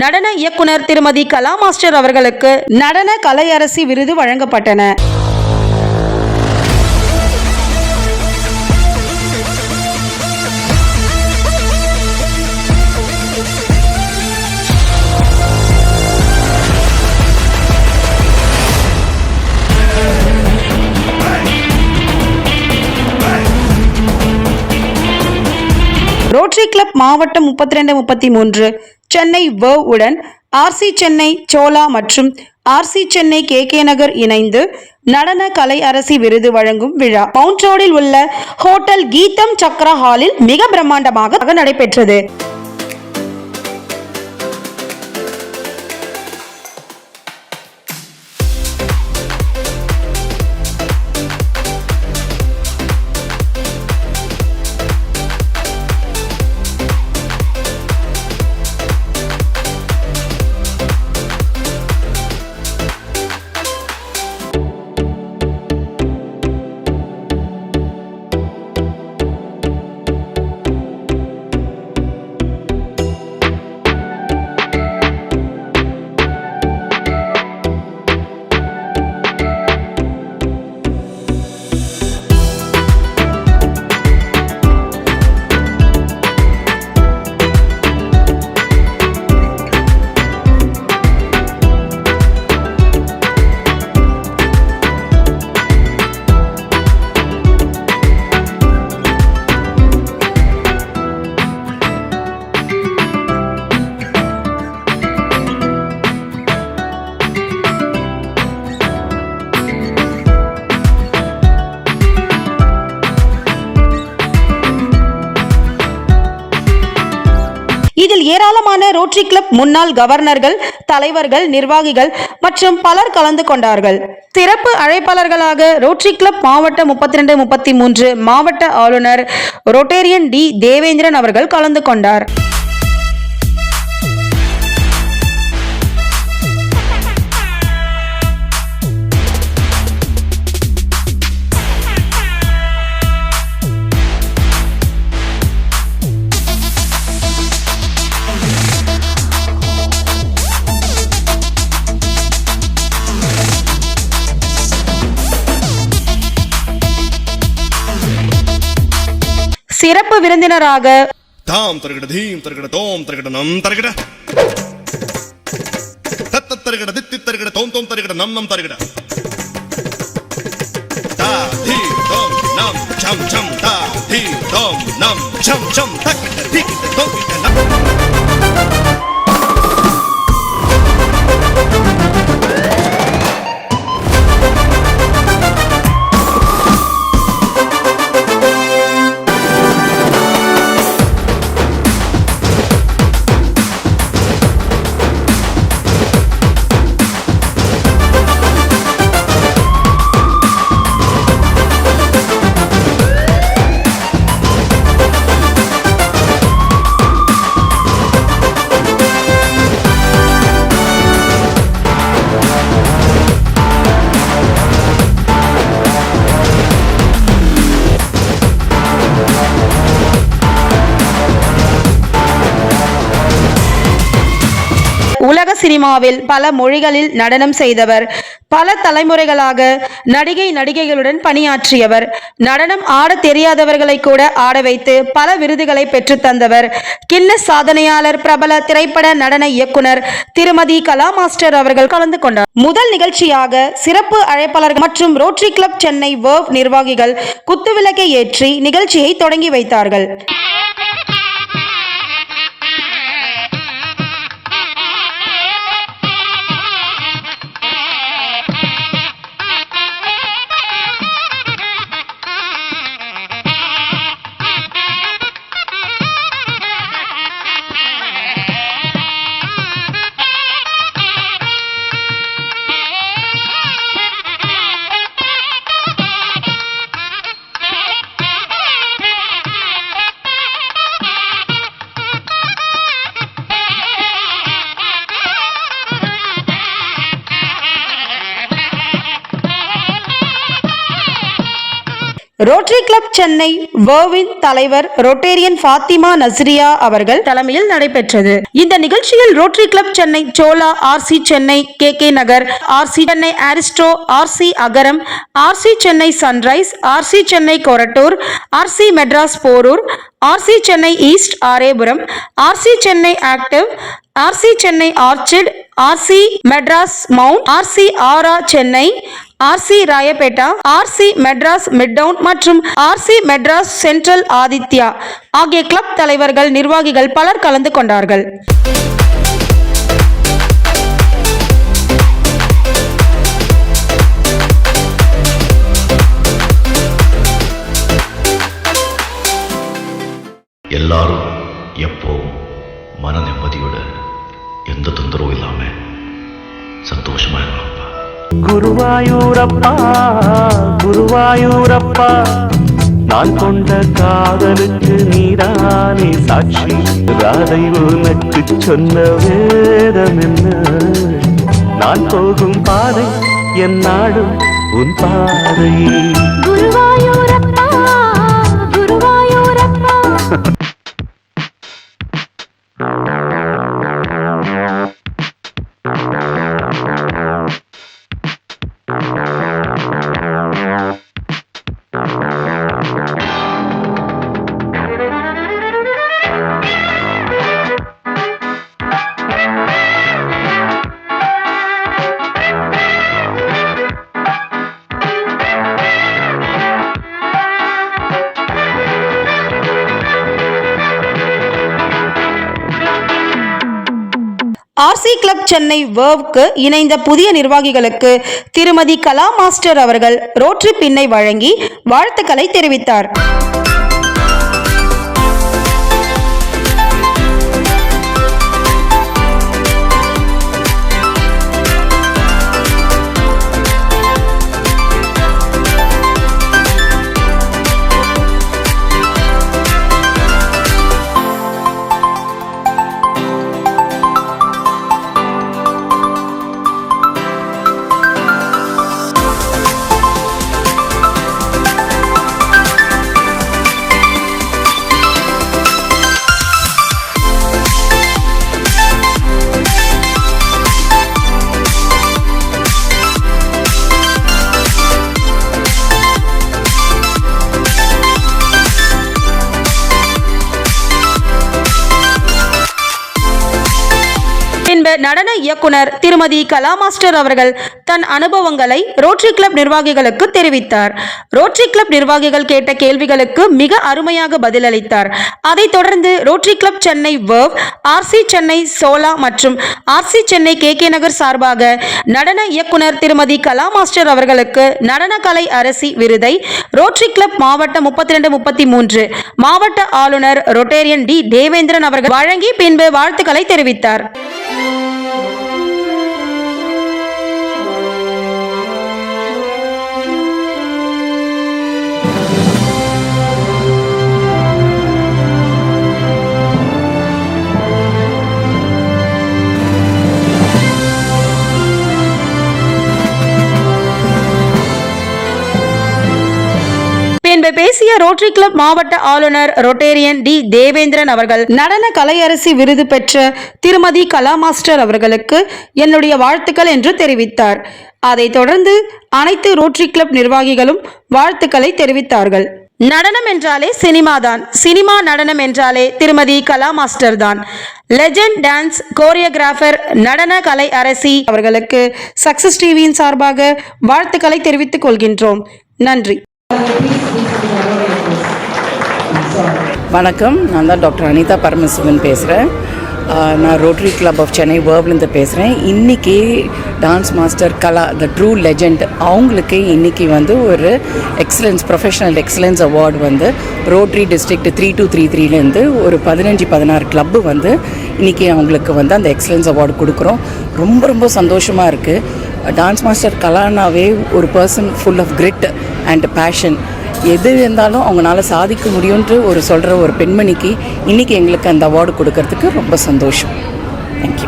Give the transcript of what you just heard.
நடன இயக்குனர் திருமதி கலா மாஸ்டர் அவர்களுக்கு நடன கலையரசி விருது வழங்கப்பட்டன. ரோட்டரி கிளப் மாவட்டம் முப்பத்தி ரெண்டு முப்பத்தி மூன்று சென்னை வ உடன் ஆர்சி சென்னை சோலா மற்றும் RC Chennai K K Nagar இணைந்து நடன கலை அரசி விருது வழங்கும் விழா. மவுண்ட் ரோடில் உள்ள ஹோட்டல் கீதம் சக்ரா ஹாலில் மிக பிரம்மாண்டமாக நடைபெற்றது. ரோட்டரி கிளப் முன்னாள் கவர்னர்கள் தலைவர்கள் நிர்வாகிகள் மற்றும் பலர் கலந்து கொண்டார்கள். சிறப்பு அழைப்பாளர்களாக ரோட்டரி கிளப் மாவட்ட முப்பத்தி ரெண்டு முப்பத்தி மூன்று மாவட்ட ஆளுநர் ரொட்டேரியன் டி தேவேந்திரன் அவர்கள் கலந்து கொண்டார். சிறப்பு விருந்தினராக தாம் தருகிட தீம் தருகிட தோம் தருகிட நம் தருகிட தத்த தருகிட தித்தி தருகிட தோம் தோம் தருகிட நம் நம் தருகிட தா தீ தோம் நம் சம் சம் தா தீ தோம் நம் சம் சம் தக்கிட திக்கிட தோக்கிட நம். உலக சினிமாவில் பல மொழிகளில் நடனம் செய்தவர் பல தலைமுறைகளாக நடிகை நடிகைகளுடன் பணியாற்றியவர் நடனம் ஆட தெரியாதவர்களை கூட ஆட வைத்து பல விருதுகளை பெற்றுத் தந்தவர். கின்னஸ் சாதனையாளர் பிரபல திரைப்பட நடன இயக்குனர் திருமதி கலா மாஸ்டர் அவர்கள் கலந்து கொண்டார். முதல் நிகழ்ச்சியாக சிறப்பு அழைப்பாளர்கள் மற்றும் ரோட்டரி கிளப் சென்னை வேர்வ் நிர்வாகிகள் குத்துவிளக்கை ஏற்றி நிகழ்ச்சியை தொடங்கி வைத்தார்கள். ரோட்டரி கிளப் சென்னை வேர்வின் தலைவர் ரொட்டேரியன் ஃபாத்திமா நஸ்ரியா அவர்கள் தலைமையில் நடைபெற்றது இந்த நிகழ்ச்சியில் rotary club Chennai Chola RC Chennai K K Nagar RC Chennai Aristo RC Agaram RC Chennai sunrise RC Chennai Korattur RC Madras Porur RC Chennai east Arepuram RC Chennai active RC Chennai orchid RC Madras mount RC aura Chennai RC Royapettah RC Madras midtown மற்றும் RC Madras central Aditya ஆகிய club தலைவர்கள் நிர்வாகிகள் பலர் கலந்து கொண்டார்கள். எல்லாரும் எப்போவும் மன நிம்மதியோட எந்த தொந்தரவும் இல்லாம சந்தோஷமா இருக்கலாம்ப்பா குருவாயூரப்பா குருவாயூரப்பா நான் கொண்ட காதலுக்கு நீதானே சாட்சி. ராதை உனக்கு சொன்ன வேதம் என்ன? நான் போகும் பாதை என் நாடும் உன் பாதை ஆர்சி கிளப் சென்னை வேர்வ்க்கு இணைந்த புதிய நிர்வாகிகளுக்கு திருமதி கலா மாஸ்டர் அவர்கள் ரோட்ரி பின்னை வழங்கி வாழ்த்துக்களை தெரிவித்தார். நடன இயக்குனர் திருமதி கலா மாஸ்டர் அவர்கள் தன் அனுபவங்களை ரோட்டரி கிளப் நிர்வாகிகளுக்கு தெரிவித்தார். ரோட்டரி கிளப் நிர்வாகிகள் கேட்ட கேள்விகளுக்கு மிக அருமையாக பதிலளித்தார். அதைத் தொடர்ந்து rotary club Chennai wave RC Chennai Chola மற்றும் RC Chennai K K Nagar சார்பாக நடன இயக்குனர் திருமதி கலா மாஸ்டர் அவர்களுக்கு நடனக்கலை அரசி விருதை ரோட்டரி கிளப் மாவட்ட முப்பத்தி ரெண்டு முப்பத்தி மூன்று மாவட்ட ஆளுநர் ரொட்டேரியன் டி தேவேந்திரன் அவர்கள் வழங்கி பின்பு வாழ்த்துக்களை தெரிவித்தார். தேசிய பேசிய ரோட்டரி கிளப் மாவட்ட ஆளுநர் ரொட்டேரியன் டி. தேவேந்திரன் அவர்கள் நடன கலையரசி விருது பெற்ற திருமதி கலா மாஸ்டர் அவர்களுக்கு என்னுடைய வாழ்த்துக்கள் என்று தெரிவித்தார். அதைத் தொடர்ந்து அனைத்து ரோட்டரி கிளப் நிர்வாகிகளும் வாழ்த்துக்களை தெரிவித்தார்கள். நடனம் என்றாலே சினிமாதான் சினிமா நடனம் என்றாலே திருமதி கலா மாஸ்டர் தான். லெஜண்ட் டான்ஸ் கோரியோகிராஃபர் நடன கலை அரசி அவர்களுக்கு சக்சஸ் டிவியின் சார்பாக வாழ்த்துக்களை தெரிவித்துக் கொள்கின்றோம். நன்றி. வணக்கம். நான் தான் டாக்டர் அனிதா பரமசிவன் பேசுகிறேன் நான் ரோட்டரி கிளப் ஆஃப் சென்னை வேர்வ்லேருந்து பேசுகிறேன் இன்றைக்கி dance master Kala the true legend அவங்களுக்கு இன்றைக்கி வந்து ஒரு எக்ஸலன்ஸ் ப்ரொஃபஷனல் எக்ஸலன்ஸ் அவார்டு வந்து rotary district three two three த்ரீலேருந்து ஒரு பதினஞ்சு பதினாறு கிளப்பு வந்து இன்றைக்கி அவங்களுக்கு வந்து அந்த எக்ஸலன்ஸ் அவார்டு கொடுக்குறோம். ரொம்ப ரொம்ப சந்தோஷமாக இருக்குது டான்ஸ் மாஸ்டர் கலானாவே ஒரு person full of grit and passion எது இருந்தாலும் அவங்களால சாதிக்க முடியும்ன்ற ஒரு சொல்கிற ஒரு பெண்மணிக்கு இன்றைக்கி எங்களுக்கு அந்த அவார்டு கொடுக்கறதுக்கு ரொம்ப சந்தோஷம். தேங்க்யூ